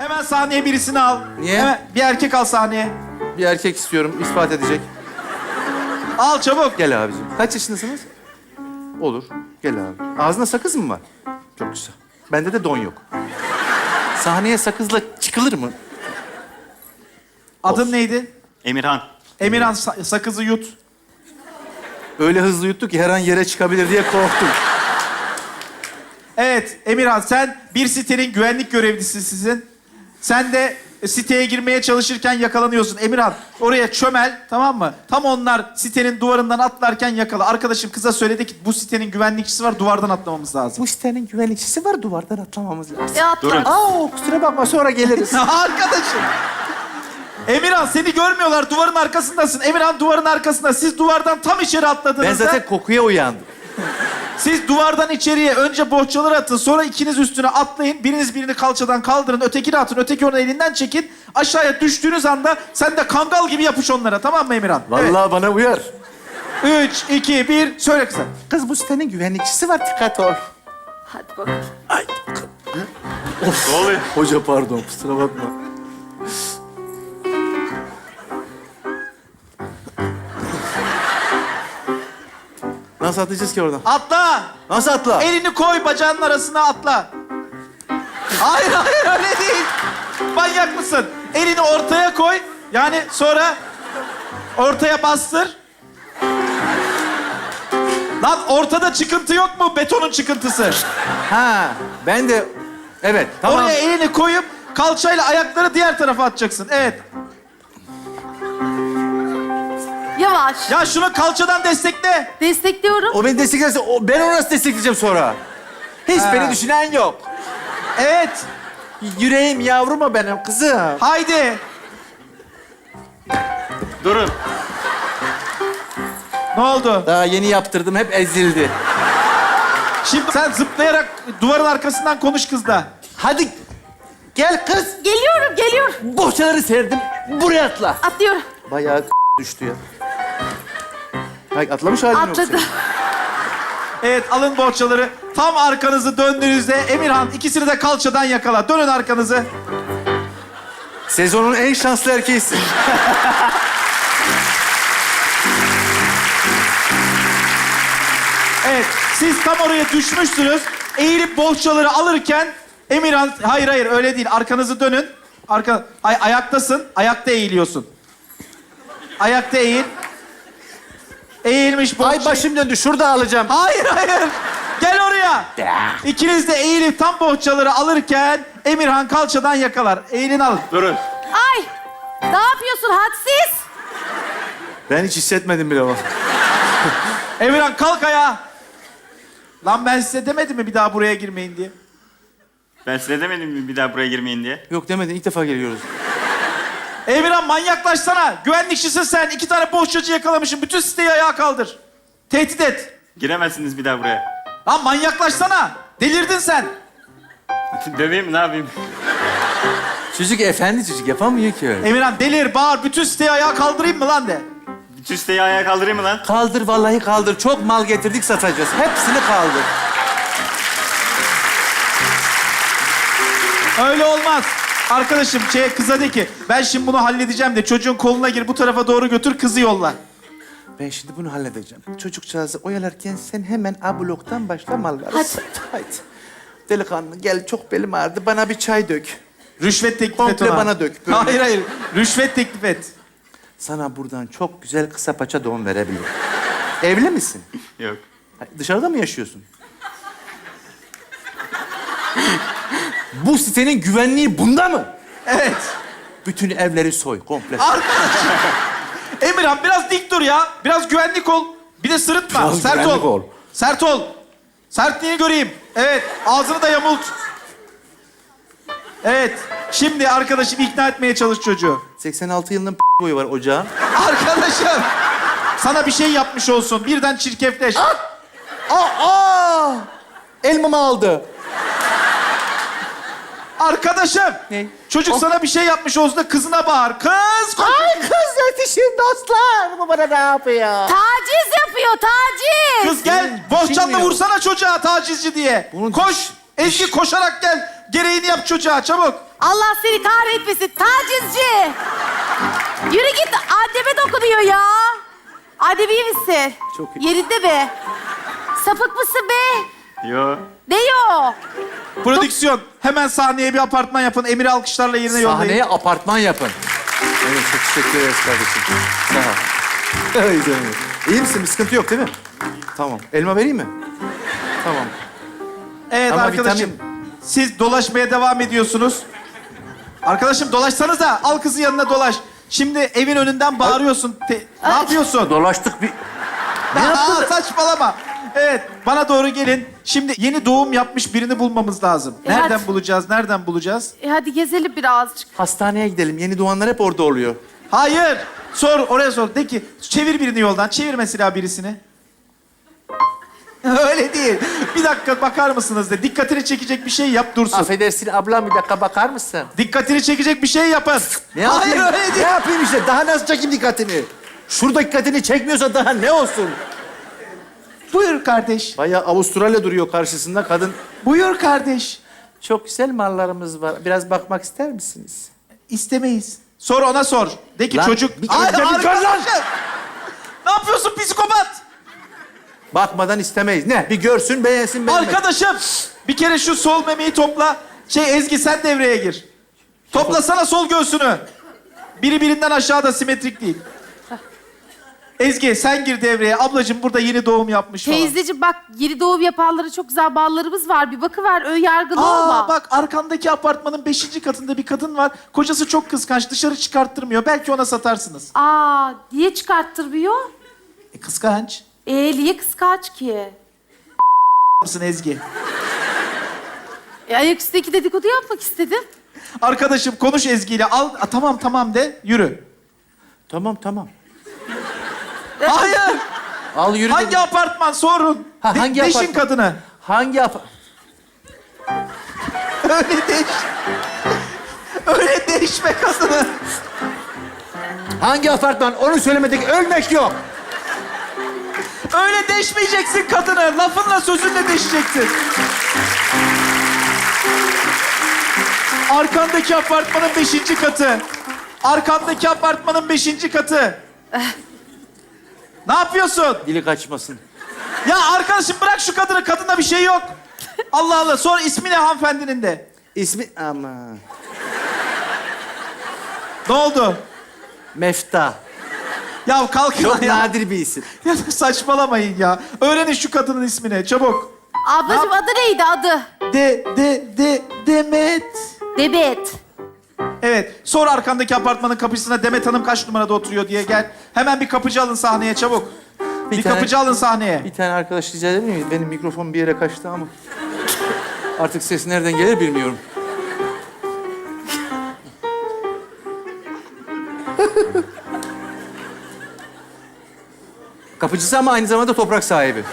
Hemen sahneye birisini al. Niye? Hemen bir erkek al sahneye. Bir erkek istiyorum, ispat edecek. Al çabuk. Gel abicim. Kaç yaşındasınız? Olur. Gel abi. Ağzında sakız mı var? Çok güzel. Bende de don yok. Sahneye sakızla çıkılır mı? Adın neydi? Emirhan. Emirhan sa- sakızı yut. Öyle hızlı yuttu ki her an yere çıkabilir diye korktum. Evet Emirhan sen bir sitenin güvenlik görevlisi sizin. Sen de siteye girmeye çalışırken yakalanıyorsun. Emirhan oraya çömel tamam mı? Tam onlar sitenin duvarından atlarken yakala. Arkadaşım kıza söyledi ki bu sitenin güvenlikçisi var duvardan atlamamız lazım. Bu sitenin güvenlikçisi var, duvardan atlamamız lazım. Ya atla. Durun. Aa, kusura bakma sonra geliriz. Arkadaşım. Emirhan seni görmüyorlar duvarın arkasındasın. Emirhan duvarın arkasında. Siz duvardan tam içeri atladığınızda... ben zaten kokuya uyandım. Siz duvardan içeriye önce bohçaları atın. Sonra ikiniz üstüne atlayın. Biriniz birini kalçadan kaldırın. Ötekini atın. Öteki onu elinden çekin. Aşağıya düştüğünüz anda sen de kangal gibi yapış onlara. Tamam mı Emirhan? Vallahi bana uyar. Evet. Üç, iki, bir. Söyle kızım. Kız bu sitenin güvenlikçisi var, dikkat ol. Hadi bakalım. Ay, Ne oluyor? hoca pardon, kusura bakma. Nasıl atlayacağız ki oradan? Atla. Nasıl atla? Elini koy bacağının arasına atla. Hayır hayır öyle değil. Manyak mısın? Elini ortaya koy. Yani sonra ortaya bastır. Lan ortada çıkıntı yok mu? Betonun çıkıntısı. Ha, ben de... Evet, tamam. Oraya elini koyup kalçayla ayakları diğer tarafa atacaksın. Evet. Yavaş. Ya şunu kalçadan destekle. Destekliyorum. O beni desteklerse, o, ben onu nasıl destekleyeceğim sonra? Hiç Ha. beni düşünen yok. Evet. Yüreğim yavrum o benim kızım. Haydi. Durun. Ne oldu? Daha yeni yaptırdım, hep ezildi. Şimdi sen zıplayarak duvarın arkasından konuş kızla. Hadi gel kız. Geliyorum, geliyorum. Bohçaları serdim, buraya atla. Atlıyorum. Bayağı düştü ya. Ay, atlamış halin yok Atladım. senin. Evet alın bohçaları. Tam arkanızı döndüğünüzde Emirhan ikisini de kalçadan yakala. Dönün arkanızı. Sezonun en şanslı erkeğisin. Evet siz tam oraya düşmüşsünüz. Eğilip bohçaları alırken Emirhan hayır hayır öyle değil arkanızı dönün. Arka ay ayaktasın. Ayakta eğiliyorsun. Ayakta eğil. Eğilmiş bohça. Ay başım döndü, şurada alacağım. Hayır hayır. Gel oraya. İkiniz de eğilip tam bohçaları alırken Emirhan kalçadan yakalar. Eğilin alın. Durun. Ay! Ne yapıyorsun hadsiz? Ben hiç hissetmedim bile bak. Emirhan kalk ayağa. Lan ben size demedim mi bir daha buraya girmeyin diye? Ben size demedim mi bir daha buraya girmeyin diye? Yok demedin, ilk defa geliyoruz. Emirhan manyaklaşsana. Güvenlikçisin sen. İki tane bohçacı yakalamışsın. Bütün siteyi ayağa kaldır. Tehdit et. Giremezsiniz bir daha buraya. Lan manyaklaşsana. Delirdin sen. Döveyim mi ne yapayım? Çocuk efendi çocuk, yapamıyor ki öyle. Emirhan delir, bağır. Bütün siteyi ayağa kaldırayım mı lan de. Bütün siteyi ayağa kaldırayım mı lan? Kaldır vallahi kaldır. Çok mal getirdik satacağız. Hepsini kaldır. Öyle olmaz. Arkadaşım şey kıza de ki ben şimdi bunu halledeceğim de çocuğun koluna gir bu tarafa doğru götür kızı yolla. Ben şimdi bunu halledeceğim. Çocukcağızı oyalarken sen hemen A bloktan başla malları Hadi. sat. Haydi. Delikanlı gel çok belim ağrıdı. Bana bir çay dök. Rüşvet teklif et Komple ona. bana dök, böyle. Hayır hayır. Rüşvet teklif et. Sana buradan çok güzel kısa paça don verebilirim. Evli misin? Yok. Ha, Dışarıda mı yaşıyorsun? Bu sitenin güvenliği bunda mı? Evet. Bütün evleri soy komple. Arkadaşım. Emirhan biraz dik dur ya. Biraz güvenlik ol. Bir de sırıtma. Biraz Sert güvenlik ol. ol. Sert ol. Sertliğini göreyim. Evet. Ağzını da yamult. Evet. Şimdi arkadaşım ikna etmeye çalış çocuğu. 86 yılının boyu var ocağın. Arkadaşım. Sana bir şey yapmış olsun. Birden çirkefleş. Aa, aa! Elmamı aldı. Arkadaşım. Ne? Çocuk sana bir şey yapmış olsun da kızına bağır. Kız! koş. Ay kız yetişin dostlar. Bu bana ne yapıyor? Taciz yapıyor, taciz. Kız gel. Bohçanla Düşünmüyor. vursana çocuğa tacizci diye. Bunun Koş. Ezgi koşarak gel. Gereğini yap çocuğa çabuk. Allah seni kahretmesin. Tacizci. Yürü git. Anneme dokunuyor ya. Annem iyi misin? Çok iyi. Yerinde be. Sapık mısın be? Yo. Ne yo? Prodüksiyon hemen sahneye bir apartman yapın. Emir alkışlarla yerine yollayın. Sahneye apartman yapın. Evet, çok teşekkür ederiz kardeşim. Sağ ol. İyi misin? Bir sıkıntı yok değil mi? Tamam. Elma vereyim mi? Tamam. Evet Ama arkadaşım. vitamin- Siz dolaşmaya devam ediyorsunuz. Arkadaşım dolaşsanıza. Al kızı yanına dolaş. Şimdi evin önünden bağırıyorsun. Te- ne yapıyorsun? Dolaştık bir... Ne Aa, yaptın? saçmalama. Evet, bana doğru gelin. Şimdi yeni doğum yapmış birini bulmamız lazım. E, Nereden hadi. bulacağız? Nereden bulacağız? E hadi gezelim birazcık. Hastaneye gidelim. Yeni doğanlar hep orada oluyor. Hayır. Sor, oraya sor. De ki, çevir birini yoldan. Çevir mesela birisini. Öyle değil. Bir dakika bakar mısınız de. Dikkatini çekecek bir şey yap dursun. Affedersin ablam bir dakika bakar mısın? Dikkatini çekecek bir şey yapın. Ne Hayır yapayım? öyle Ne değil. yapayım işte? Daha nasıl çekeyim dikkatini? Şurada dikkatini çekmiyorsa daha ne olsun? Buyur kardeş. Bayağı Avustralya duruyor karşısında kadın. Buyur kardeş. Çok güzel mallarımız var. Biraz bakmak ister misiniz? İstemeyiz. Sor ona sor. De ki Lan, çocuk... bir Ay, bir lan! arkadaşım. Ne yapıyorsun psikopat? Bakmadan istemeyiz. Ne? Bir görsün, beğensin, beğenmesin. Arkadaşım bir kere şu sol memeyi topla. Şey Ezgi sen devreye gir. Toplasana sol göğsünü. Biri birinden aşağıda simetrik değil. Ezgi sen gir devreye. Ablacığım burada yeni doğum yapmış falan. Teyzeciğim bak yeni doğum yapanlara çok güzel ballarımız var. Bir bakıver ön yargılı olma. Aa bak arkandaki apartmanın beşinci katında bir kadın var. Kocası çok kıskanç dışarı çıkarttırmıyor. Belki ona satarsınız. Aa niye çıkarttırmıyor? E, kıskanç. Ee niye kıskanç ki? mısın Ezgi? E, ayaküstündeki dedikodu yapmak istedim. Arkadaşım konuş Ezgi ile. Al a, tamam tamam de yürü. Tamam, tamam. Hayır. Al yürü. hangi dedim. apartman sorun. Ha, De- hangi deşin apartman? kadını. Hangi apa... Öyle değiş. Öyle değişme kadını. Hangi apartman? Onu söylemedik. Ölmek yok. Öyle deşmeyeceksin kadını. Lafınla sözünle deşeceksin. Arkandaki apartmanın beşinci katı. Arkandaki apartmanın beşinci katı. Ne yapıyorsun? Dili kaçmasın. Ya arkadaşım bırak şu kadını. Kadında bir şey yok. Allah Allah. Sonra ismi ne hanımefendinin de? İsmi... Ama... Ne oldu? Mefta. Ya kalkın Çok ya. nadir bir isim. Ya saçmalamayın ya. Öğrenin şu kadının ismini çabuk. Ablacığım adı neydi adı? De, de, de, Demet. Demet. Evet. Sor arkandaki apartmanın kapısına Demet Hanım kaç numarada oturuyor diye gel. Hemen bir kapıcı alın sahneye çabuk. Bir, tane- kapıcı alın sahneye. Bir tane arkadaş rica edebilir miyim? Benim mikrofon bir yere kaçtı ama... Artık ses nereden gelir bilmiyorum. Kapıcısı ama aynı zamanda toprak sahibi.